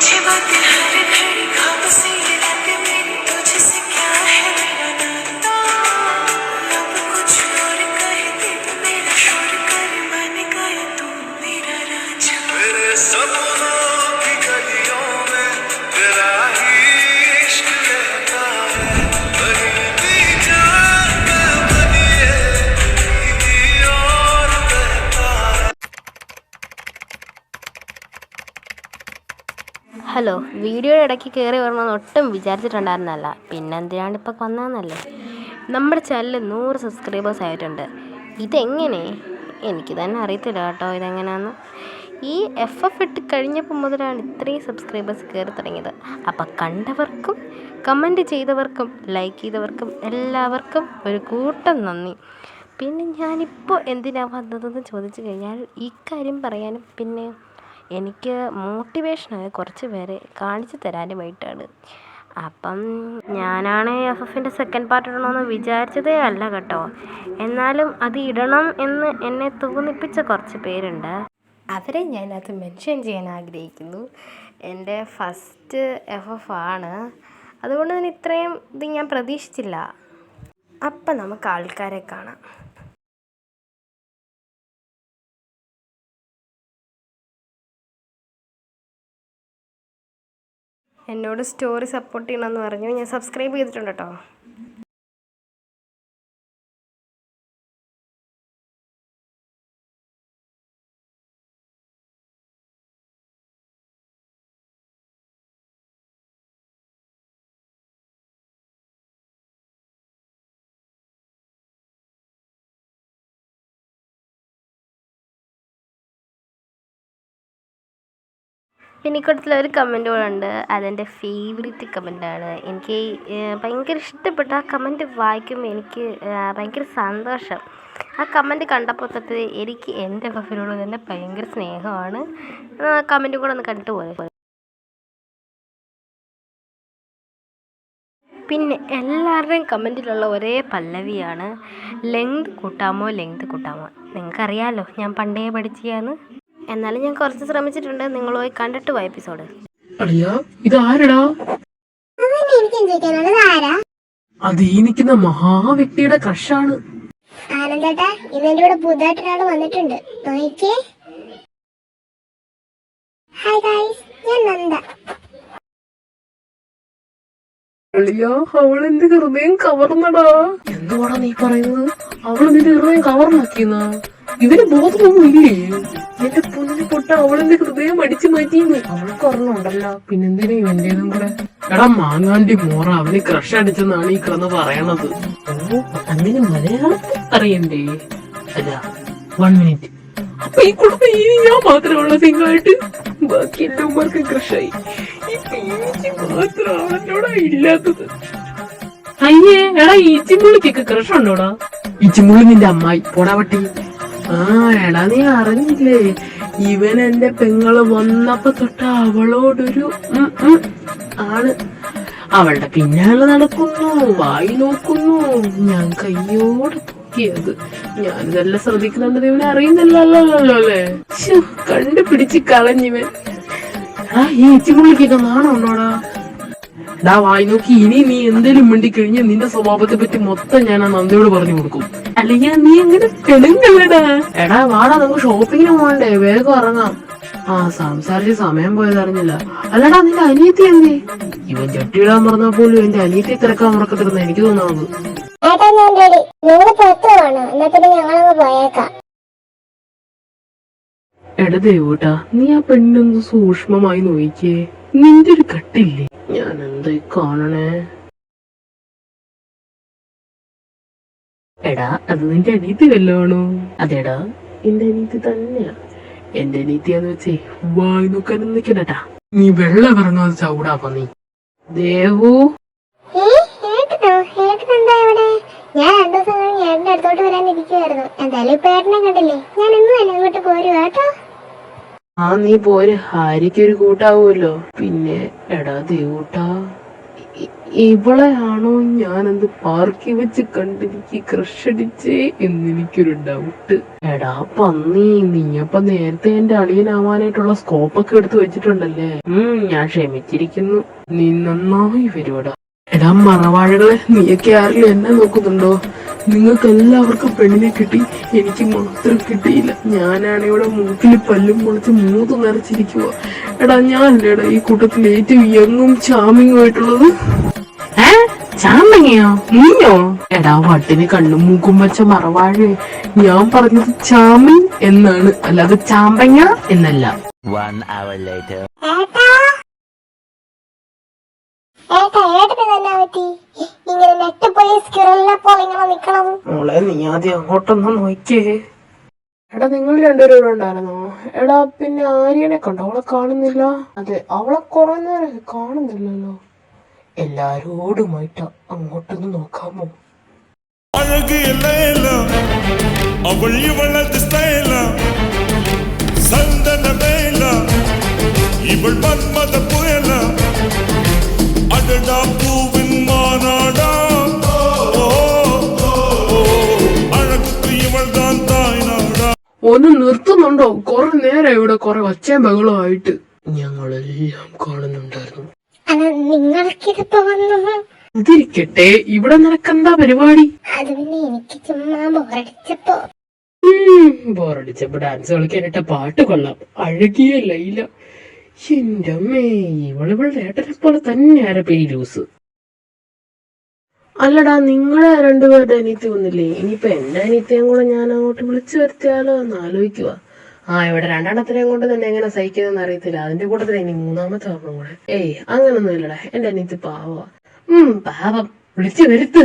मुझे बातें हर घड़ी ख्वाब से ये मेरी ഹലോ വീഡിയോയുടെ ഇടയ്ക്ക് കയറി വരണമെന്ന് ഒട്ടും വിചാരിച്ചിട്ടുണ്ടായിരുന്നല്ല. പിന്നെ എന്തിനാണ് ഇപ്പം വന്നതെന്നല്ലേ? നമ്മുടെ ചാനലിൽ നൂറ് സബ്സ്ക്രൈബേഴ്സ് ആയിട്ടുണ്ട്. ഇതെങ്ങനെ? എനിക്ക് തന്നെ അറിയത്തില്ല കേട്ടോ ഇതെങ്ങനെയാണെന്ന് ഈ എഫ് എഫ് ഇട്ട് കഴിഞ്ഞപ്പോൾ മുതലാണ് ഇത്രയും സബ്സ്ക്രൈബേഴ്സ് കയറി തുടങ്ങിയത്. അപ്പം കണ്ടവർക്കും കമന്റ് ചെയ്തവർക്കും ലൈക്ക് ചെയ്തവർക്കും എല്ലാവർക്കും ഒരു കൂട്ടം നന്ദി. പിന്നെ ഞാനിപ്പോൾ എന്തിനാണ് വന്നതെന്ന് ചോദിച്ചു കഴിഞ്ഞാൽ ഈ കാര്യം പറയാനും പിന്നെ എനിക്ക് മോട്ടിവേഷനായ കുറച്ച് പേരെ കാണിച്ചു തരാനുമായിട്ടാണ്. അപ്പം ഞാനാണ് എഫ് എഫിന്റെ സെക്കൻഡ് പാർട്ട് ഇടണമെന്ന് വിചാരിച്ചതേ അല്ല കേട്ടോ. എന്നാലും അത് ഇടണം എന്ന് എന്നെ തോന്നിപ്പിച്ച കുറച്ച് പേരുണ്ട്. അവരെ ഞാനത് മെൻഷൻ ചെയ്യാൻ ആഗ്രഹിക്കുന്നു. എന്റെ ഫസ്റ്റ് എഫ് എഫ് ആണ്. അതുകൊണ്ട് തന്നെ ഇത്രയും ഇത് ഞാൻ പ്രതീക്ഷിച്ചില്ല. അപ്പം നമുക്ക് ആൾക്കാരെ കാണാം. എന്നോട് സ്റ്റോറി സപ്പോർട്ട് ചെയ്യണമെന്ന് പറഞ്ഞു. ഞാൻ സബ്സ്ക്രൈബ് ചെയ്തിട്ടുണ്ട് കേട്ടോ പിന്നെ ഇക്കൂട്ടത്തിൽ ഒരു കമന്റ് കൂടെ ഉണ്ട് അതെന്റെ ഫേവറേറ്റ് കമന്റാണ് എനിക്ക് ഭയങ്കര ഇഷ്ടപ്പെട്ട ആ കമന്റ് വായിക്കുമ്പോൾ എനിക്ക് ഭയങ്കര സന്തോഷം. ആ കമന്റ് കണ്ടപ്പോൾ തൊട്ട് എനിക്ക് എന്റെ ബഫിനോട് തന്നെ ഭയങ്കര സ്നേഹമാണ്. കമന്റ് കൂടെ ഒന്ന് കണ്ടിട്ട് പോലെ പിന്നെ എല്ലാവരുടെയും കമന്റിലുള്ള ഒരേ പല്ലവിയാണ്. ലെങ്ത് കൂട്ടാമോ? ലെങ്ത് കൂട്ടാമോ? നിങ്ങൾക്കറിയാമല്ലോ ഞാൻ പണ്ടേ പഠിച്ചതാണ്. എന്നാലും ഞാൻ കുറച്ച് ശ്രമിച്ചിട്ടുണ്ട്. നിങ്ങൾ പോയി കണ്ടിട്ട് പോയ എപ്പിസോഡ് അളിയാ ഇത് ആരടാ എനിക്കും ചോദിക്കാനുള്ളത് ആരാ അത് ഈ നിൽക്കുന്ന മഹാവ്യക്തിയുടെ ക്രഷാണ് ആനന്ദേട്ടാ ഇന്ന് എന്റെ കൂടെ പുതുതായിട്ട് ഒരാൾ വന്നിട്ടുണ്ട്. ഹായ് ഗായ്സ് ഞാൻ നന്ദ. അളിയാ അവൾ എന്റെ ഹൃദയം കവർന്നടാ. എന്തുവാടാ നീ പറയുന്നത്? അവൾ നിന്റെ ഹൃദയം കവർന്നാക്കിയെന്ന? ഇതിന് ബോധമൊന്നുമില്ലേ എന്റെ പൊന്നിനെ പൊട്ട അവളെന്റെ ഹൃദയം അടിച്ചു മാറ്റിയെന്ന്? അവൾക്ക് ഓർമ്മയുണ്ടല്ലോ പിന്നെന്തിനാ ഇവന്റേതും കൂടെ? എടാ മാങ്ങാണ്ടി മോറ അവന് ക്രഷ് അടിച്ചെന്നാണ് ഈ കിടന്ന് പറയണത്. ഓ അങ്ങനെ മലയാളത്തിൽ അറിയണ്ടേ? അല്ല വൺ മിനിറ്റ് അപ്പൊ ഈ കുടുംബം ഇനി ഞാൻ മാത്രമുള്ള സിംഗായിട്ട്? ബാക്കി എല്ലാവർക്കും ക്രഷായി. മാത്രമാണ് എന്നോടാ ഇല്ലാത്തത്. അയ്യേ എടാ ഈച്ചിമ്പുള്ളിക്കൊക്കെ ക്രഷ് ഉണ്ടോടാ? ഈച്ചിമുള്ളി നിന്റെ അമ്മായി. പോടാ പട്ടി ആ എടാ നീ അറിഞ്ഞില്ലേ? ഇവൻ എന്റെ പെങ്ങൾ വന്നപ്പോ തൊട്ട് അവളോടൊരു ആണ്. അവളുടെ പിന്നാലെ നടക്കുന്നു വായി നോക്കുന്നു. ഞാൻ കയ്യോട് തൂക്കിയത് ഞാനിതെല്ലാം ശ്രദ്ധിക്കുന്നുണ്ട് ഇവനെ അറിയുന്നില്ലല്ലോ അല്ലേ കണ്ടുപിടിച്ച് കളഞ്ഞിവൻ ആ ഈ ഇച്ചിമുള്ളിക്കൊക്കെ നാണം ഉണ്ടോടാ? ഡാ വായി നോക്കി ഇനി നീ എന്തേലും മിണ്ടി കഴിഞ്ഞാൽ നിന്റെ സ്വഭാവത്തെ പറ്റി മൊത്തം ഞാൻ ആ നന്ദിയോട് പറഞ്ഞു കൊടുക്കും. അല്ലെങ്കിൽ നീ എങ്ങനെ തെളിഞ്ഞല്ലടാ എടാ വാടാ നമുക്ക് ഷോപ്പിങ്ങിന് പോകണ്ടേ വേഗം ഇറങ്ങാം. ആ സംസാരിച്ച് സമയം പോയതറിഞ്ഞില്ല അല്ലടാ നിന്റെ അനിയത്തി എന്തേ? ഇവൻ ചട്ടിയിടാൻ പറഞ്ഞാൽ പോലും എന്റെ അനിയത്തി തിരക്കാൻ മറക്കത്തിരുന്ന എനിക്ക് തോന്നുന്നത്. ഏട്ടാ ഞാൻ റെഡി. നിങ്ങൾ പുറത്തു പോകണോ എന്നാ പിന്നെ പോയേക്കാം. എടാ ദേവൂട്ടാ നീ ആ പെണ്ണൊന്ന് സൂക്ഷ്മമായി നോക്കിയേ. നിന്റെ ഒരു കട്ടില്ലേ? ഞാൻ എന്തായി കാണണേ? എടാ അത് നിന്റെ അനീതി വല്ലോണോ? അതെടാ എന്റെ അനീതി തന്നെയാ. എന്റെ അനീതിയാന്ന് വെച്ചേ വായി നോക്കാൻ നിക്കണട്ടാ. നീ വെള്ള പറഞ്ഞു അത് ചവിടാ നീ. ദേവു? ഞാൻ രണ്ടു ദിവസം കഴിഞ്ഞ് ഏട്ടന്റെ അടുത്തോട്ട് വരാനിരിക്കുവായിരുന്നു. എന്തായാലും ഇപ്പൊ ഏട്ടനെ കണ്ടില്ലേ? ഞാൻ ഇന്ന് തന്നെ ഇങ്ങോട്ട് പോരുക കേട്ടോ. ആ നീ പോര്. ഹാരിക്ക് ഒരു കൂട്ടാവുമല്ലോ. പിന്നെ എടാ ദേവൂട്ടാ ഇവളെ ആണോ ഞാനെന്ത് പാർക്കി വെച്ച് കണ്ടിരിക്കി ക്രഷ് അടിച്ചേ എന്നെനിക്കൊരു ഡൗട്ട് എടാ പന്നി നീയപ്പ നേരത്തെ എന്റെ അളിയനാവാനായിട്ടുള്ള സ്കോപ്പൊക്കെ എടുത്തു വെച്ചിട്ടുണ്ടല്ലേ? ഉം ഞാൻ ക്ഷമിച്ചിരിക്കുന്നു. നീ നന്നായി വരുവടാ. എടാ മറവാഴകളെ നീയൊക്കെ ആരെങ്കിലും എന്നെ നോക്കുന്നുണ്ടോ? നിങ്ങൾക്ക് എല്ലാവർക്കും പെണ്ണിനെ കിട്ടി എനിക്ക് മാത്രം കിട്ടിയില്ല. ഞാനാണ് ഇവിടെ മൂക്കിൽ പല്ലും മുളച്ച് മൂത്ത് നിറച്ചിരിക്കുക എടാ ഞാൻ ഞാനല്ലേടാ ഈ കൂട്ടത്തിൽ ഏറ്റവും യങ്ങും ചാമിങ്ങും ആയിട്ടുള്ളത്. ചാമ്പങ്ങയോ നീയോ എടാ വട്ടിന് കണ്ണും മൂക്കും വെച്ച മറവാഴ്. ഞാൻ പറഞ്ഞത് ചാമി എന്നാണ്. അല്ലാതെ ചാമ്പങ്ങ എന്നല്ല. One hour later. നീ ആദ്യം അങ്ങോട്ടൊന്നും നോക്കേ എടാ നിങ്ങൾ രണ്ടുപേരും ഉണ്ടായിരുന്നോ? എടാ പിന്നെ ആര്യനെ കണ്ടോ? അവളെ കാണുന്നില്ല. അതെ അവളെ കുറെ നേരം കാണുന്നില്ലല്ലോ. എല്ലാരോടുമായിട്ട് അങ്ങോട്ടൊന്ന് നോക്കാമോ? അവൾ ഇവൾ മന്മത ഒന്ന് നിർത്തുന്നുണ്ടോ? കുറെ നേരം ഇവിടെ കുറെ ഒച്ചയും ബഹളമായിട്ട് ഞങ്ങളെല്ലാം കാണുന്നുണ്ടായിരുന്നു. അത് നിങ്ങൾക്കിതിപ്പോ വന്നു ഇതിരിക്കട്ടെ ഇവിടെ നടക്കെന്താ പരിപാടി. അത് പിന്നെ എനിക്ക് ചുമ്മാ ബോറടിച്ചപ്പോ. ബോറടിച്ചപ്പോ ഡാൻസ് കളിക്കാനിട്ട പാട്ട് കൊള്ളാം. അഴകിയ ലൈല. എന്റെ അമ്മേ ഇവളിവളുടെ ഏട്ടനെ പോലെ തന്നെ ആരപ്പ ഈ ലൂസ്? അല്ലടാ നിങ്ങളെ രണ്ടുപേരുടെ അനിയത്തി വന്നില്ലേ? ഇനിയിപ്പൊ എന്റെ അനിയത്തിയും കൂടെ ഞാൻ അങ്ങോട്ട് വിളിച്ചു വരുത്തിയാലോ എന്ന് ആലോചിക്കുക ആ ഇവിടെ രണ്ടെണ്ണത്തിനെയും കൊണ്ട് തന്നെ എങ്ങനെ സഹിക്കുന്നതെന്ന് അറിയത്തില്ല. അതിന്റെ കൂട്ടത്തിൽ ഇനി മൂന്നാമത്തെ ഒരെണ്ണം കൂടെ. ഏയ് അങ്ങനൊന്നും ഇല്ലടാ. എന്റെ അനിയത്തി പാവ ഉം പാവം. വിളിച്ചു വരുത്ത്.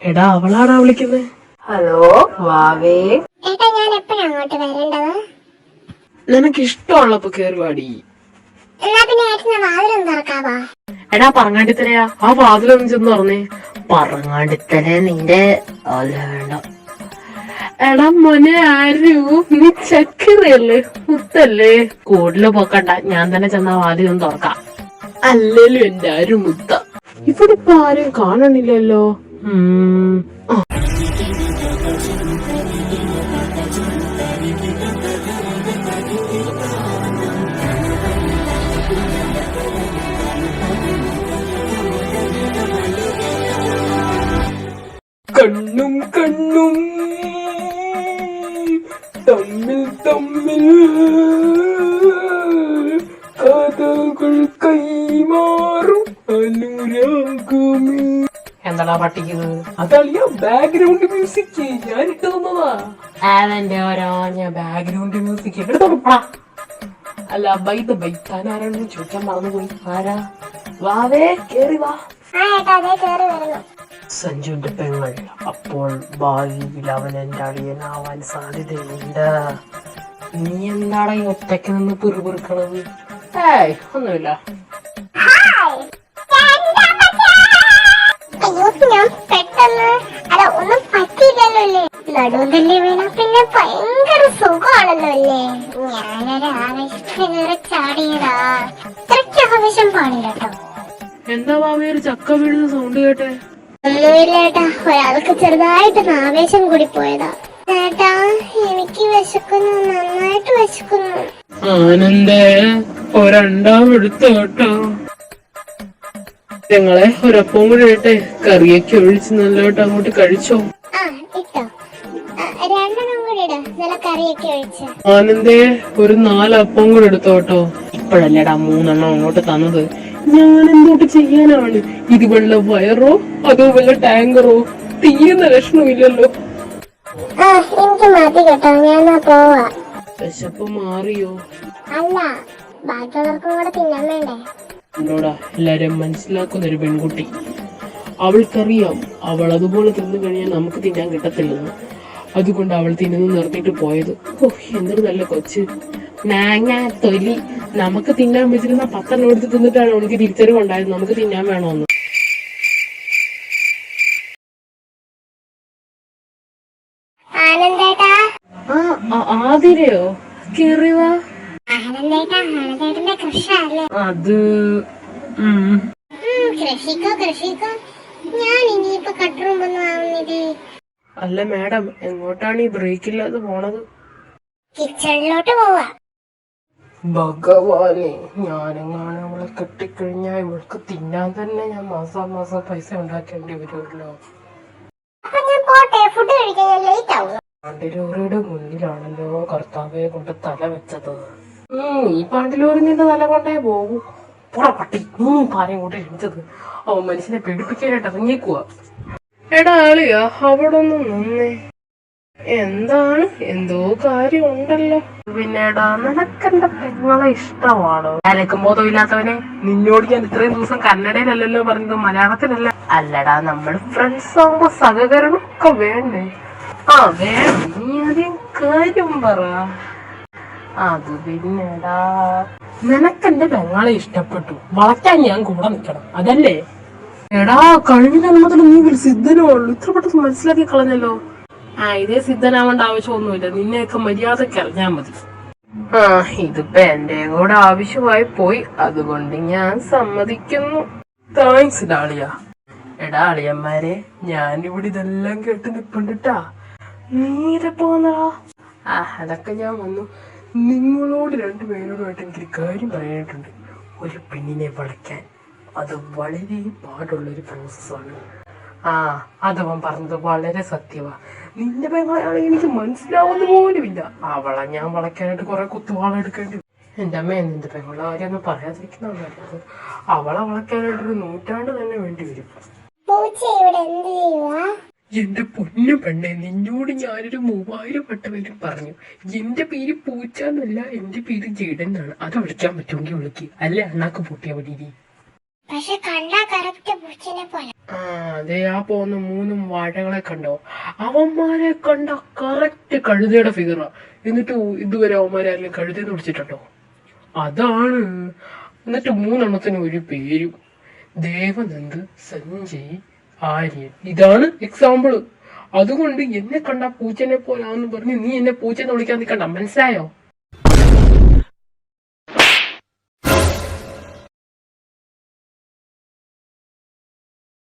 എടാ അവളാടാ വിളിക്കുന്നത് ഹലോ വാവേ. ഏട്ടാ ഞാൻ എപ്പോഴാ അങ്ങോട്ട് വരേണ്ടത്? നിനക്ക് ഇഷ്ടമുള്ളപ്പോ വാതിലും തുറക്കാവോ? എടാ പറങ്ങാണ്ടിത്തരയാ ആ വാതിലൊന്നും ചെന്ന് പറഞ്ഞേ പറങ്ങാണ്ടിത്തര നിന്റെ വേണ്ട. എടാ മോനെ ആരു? നീ ചക്കരയല്ലേ? മുത്തല്ലേ? കൂടുതൽ പോക്കണ്ട. ഞാൻ തന്നെ ചെന്ന വാതിലൊന്നും തുറക്കാം. അല്ലേലും എന്റെ ആരും മുത്ത. ഇവിടെ ഇപ്പൊ ആരും കാണണില്ലല്ലോ ഉം. തമ്മിൽ തമ്മിൽ കഥകൾ കൈമാറും അനുരാഗമേ. എന്താടാ പട്ടിക്കുന്നത് അതളിയ ബാക്ക്ഗ്രൗണ്ട് മ്യൂസിക് ഞാൻ ഇട്ട് തന്നതാ ഓരോഞ്ഞ ബാക്ക്ഗ്രൗണ്ട് മ്യൂസിക് അല്ല ബൈ ദ ബൈ താൻ ആരാണെന്ന് ചോദിക്കാൻ മറന്നുപോയി. ആരാ? വാവേ കേറി വാ. ആ ഏട്ടാ വരുന്നു. സഞ്ജുവിന്റെ പെങ്ങൾ. അപ്പോൾ ഭാവിയിൽ അവൻ എന്റെ അളിയനാവാൻ സാധ്യതയുണ്ട്. നീ എന്താണ് ഈ ഒറ്റയ്ക്ക് നിന്ന് പിറുപിറുക്കണത്? ഏയ് ഒന്നുമില്ല. അയ്യോ ഞാൻ പെട്ടെന്ന് അല്ല ഒന്നും പറ്റിയില്ലല്ലോ അല്ലേ? നടുവല്ലേ വീണ പിന്നെ ഭയങ്കര സുഖമാണല്ലോ അല്ലേ? ഞാനൊരു ആവേശത്തിന് കയറി ചാടിയതാ. ഇത്രയ്ക്ക് ആവേശം പാടില്ല കേട്ടോ. എന്താ ഭാവി ഒരു ചക്ക വീഴുന്ന സൗണ്ട് കേട്ടെ? ഒന്നുമില്ല ഒരാൾക്ക് ചെറുതായിട്ട് ആവേശം കൂടി പോയതാ. ചേട്ടാ എനിക്ക് വിശക്കുന്നു നന്നായിട്ട് വിശക്കുന്നു. ആനന്ദേ ഒരണ്ടാം എടുത്തു കേട്ടോ ഞങ്ങളെ ഒരപ്പം കൂടി ഇട്ടെ കറിയൊക്കെ ഒഴിച്ച് നല്ലോട്ട് അങ്ങോട്ട് കഴിച്ചോ. ആ ഇട്ടോ. ആ, രണ്ടെണ്ണം നല്ല കറിയൊക്കെ ഒഴിച്ച്. ആനന്ദേ ഒരു നാലപ്പം കൂടി എടുത്തോട്ടോ. ഇപ്പോഴല്ലേടാ മൂന്നെണ്ണം അങ്ങോട്ട് തന്നത്. ഞാൻ എന്തോട്ട് ചെയ്യാനാണ്? ഇത് വെള്ള വയറോ? അതോ വെള്ള ടാങ്കറോ? തീരുന്ന ലക്ഷണമില്ലല്ലോ എനിക്ക് മതി കേട്ടോ. ഞാൻ പോവാ. വിശപ്പ് മാറിയോ? അല്ല ബാക്കിയുള്ളവർക്കും കൂടെ തിന്നാൻ വേണ്ടേ? എന്നോടാ മനസ്സിലാക്കുന്ന ഒരു പെൺകുട്ടി. അവൾക്കറിയാം അവൾ അതുപോലെ തിന്നു കഴിഞ്ഞാൽ നമുക്ക് തിന്നാൻ കിട്ടത്തില്ലെന്ന്. അതുകൊണ്ട് അവൾ തിന്നു നിർത്തിയിട്ട് പോയത്. ഓ എന്തൊരു നല്ല കൊച്ച്. നാങ്ങ തൊലി. നമുക്ക് തിന്നാൻ വെച്ചിരുന്ന പത്തെണ്ണം എടുത്ത് തിന്നിട്ടാണ് അവൾക്ക് തിരിച്ചറിവുണ്ടായത് നമുക്ക് തിന്നാൻ വേണമെന്ന് ആതിരയോ? കേറി വാ ആനന്ദേട്ടാ ആനന്ദേട്ടന്റെ അത് ഉം. കൃഷിക്കോ കൃഷിക്കോ. ഞാൻ ഇനിയിപ്പോ കട്ടുറുമ്പൊന്നും ആവുന്നില്ലേ? അല്ല മാഡം എങ്ങോട്ടാണ് ഈ ബ്രേക്ക് ഇല്ലാതെ പോണത്? കിച്ചണിലോട്ട് പോവാ. ഭഗവാനെ ഞാനെങ്ങാനും അവളെ കെട്ടിക്കഴിഞ്ഞാൽ ഇവൾക്ക് തിന്നാൻ തന്നെ ഞാൻ മാസം മാസം പൈസ ഉണ്ടാക്കേണ്ടി വരുമല്ലോ. പാണ്ടിലോറിയുടെ മുന്നിലാണല്ലോ കർത്താവെ കൊണ്ട് തല വെച്ചത്. ഉം, ഈ പാണ്ടിലോറി നിന്ന് തല കൊണ്ടേ പോകൂ. പുറ പട്ടി നീ പാരം കൊണ്ട് എഴുതിച്ചത് അവൻ മനുഷ്യനെ പേടിപ്പിക്കാനായിട്ട് ഇറങ്ങിക്കുക എടാ ആളിയാ അവിടെ ഒന്ന് നിന്നേ. എന്താണ്? എന്തോ കാര്യം ഉണ്ടല്ലോ പിന്നെടാ നിനക്കെന്റെ പെങ്ങളെ ഇഷ്ടമാണോ? അലക്കും ബോധം ഇല്ലാത്തവനെ. നിന്നോട് ഞാൻ ഇത്രയും ദിവസം കന്നഡയിലല്ലല്ലോ പറഞ്ഞത് മലയാളത്തിലല്ല. അല്ലടാ നമ്മൾ ഫ്രണ്ട്സ് ആവുമ്പോ സഹകരണം ഒക്കെ വേണ്ടേ? ആ വേണം. നീ ആദ്യം കാര്യം പറ. അത് പിന്നെടാ നിനക്കെന്റെ പെങ്ങളെ ഇഷ്ടപ്പെട്ടു? വളയ്ക്കാൻ ഞാൻ കൂടെ നിൽക്കണം. അതല്ലേ? എടാ കഴിഞ്ഞ ജന്മത്തിൽ നീ ഒരു സിദ്ധനേ ഉള്ളൂ. ഇത്ര പെട്ടെന്ന് മനസ്സിലാക്കി കളഞ്ഞല്ലോ. ആ ഇതേ സിദ്ധനാവേണ്ട ആവശ്യമൊന്നുമില്ല. നിന്നെയൊക്കെ മര്യാദയ്ക്ക് അറിഞ്ഞാ മതി. ആ ഇതിപ്പോ എന്റെ കൂടെ ആവശ്യമായി പോയി. അതുകൊണ്ട് ഞാൻ സമ്മതിക്കുന്നു. താങ്ക്സ് ഡാളിയ. എടാ അളിയന്മാരെ ഞാൻ ഇവിടെ ഇതെല്ലാം കേട്ട് നിപ്പുണ്ടിട്ടാ. നീരെ പോന്നാ ആ അതൊക്കെ ഞാൻ വന്നു. നിങ്ങളോട് രണ്ടുപേരോടുമായിട്ട് എനിക്കൊരു കാര്യം പറയാനായിട്ടുണ്ട്. ഒരു പെണ്ണിനെ വളയ്ക്കാൻ. അത് വളരെ പാടുള്ളൊരു പ്രോസസ്സാണ് ആ അതവൻ പറഞ്ഞത് വളരെ സത്യമാ നിന്റെ പെങ്ങളെയാണെങ്കിൽ എനിക്ക് മനസ്സിലാവുന്ന പോലുമില്ല. അവളെ ഞാൻ വളയ്ക്കാനായിട്ട് കുറെ കുത്തുവാള എടുക്കേണ്ടി വരും. എന്റെ അമ്മ നിന്റെ പെങ്ങളെ കാര്യമൊന്നും പറയാതിരിക്കുന്ന നല്ലത് അവളെ വളയ്ക്കാനായിട്ട് ഒരു നൂറ്റാണ്ട് തന്നെ വേണ്ടി വരും. പൂച്ച ഇവിടെ എന്ത് ചെയ്യുവാ? എന്റെ പൊന്നു പെണ്ണെ നിന്നോട് ഞാനൊരു മൂവായിരം വട്ടം വരും പറഞ്ഞു. എന്റെ പേര് പൂച്ച എന്നല്ല എന്റെ പേര് ജീടൻ എന്നാണ്. അത് വിളിക്കാൻ പറ്റുമെങ്കിൽ വിളിക്ക്. അല്ലേ അണ്ണാക്ക് പൂട്ടിയ പടി പക്ഷെ കണ്ടാ കറക്റ്റ് പൂച്ചനെ പോലെ. അതെ ആ പോകുന്ന മൂന്ന് വാഴകളെ കണ്ടോ? അവന്മാരെ കണ്ട കറക്റ്റ് കഴുതയുടെ ഫിഗറാ എന്നിട്ട് ഇതുവരെ അവന്മാരെ ആരെങ്കിലും കഴുതെന്ന് വിളിച്ചിട്ടുണ്ടോ? അതാണ്. എന്നിട്ട് മൂന്നെണ്ണത്തിന് ഒരു പേരും. ദേവനന്ദ് സഞ്ജയ് ആര്യൻ. ഇതാണ് എക്സാമ്പിൾ അതുകൊണ്ട് എന്നെ കണ്ട പൂച്ചനെ പോലാന്ന് പറഞ്ഞ് നീ എന്നെ പൂച്ചെന്ന് വിളിക്കാൻ നിൽക്കണ്ട മനസ്സിലായോ?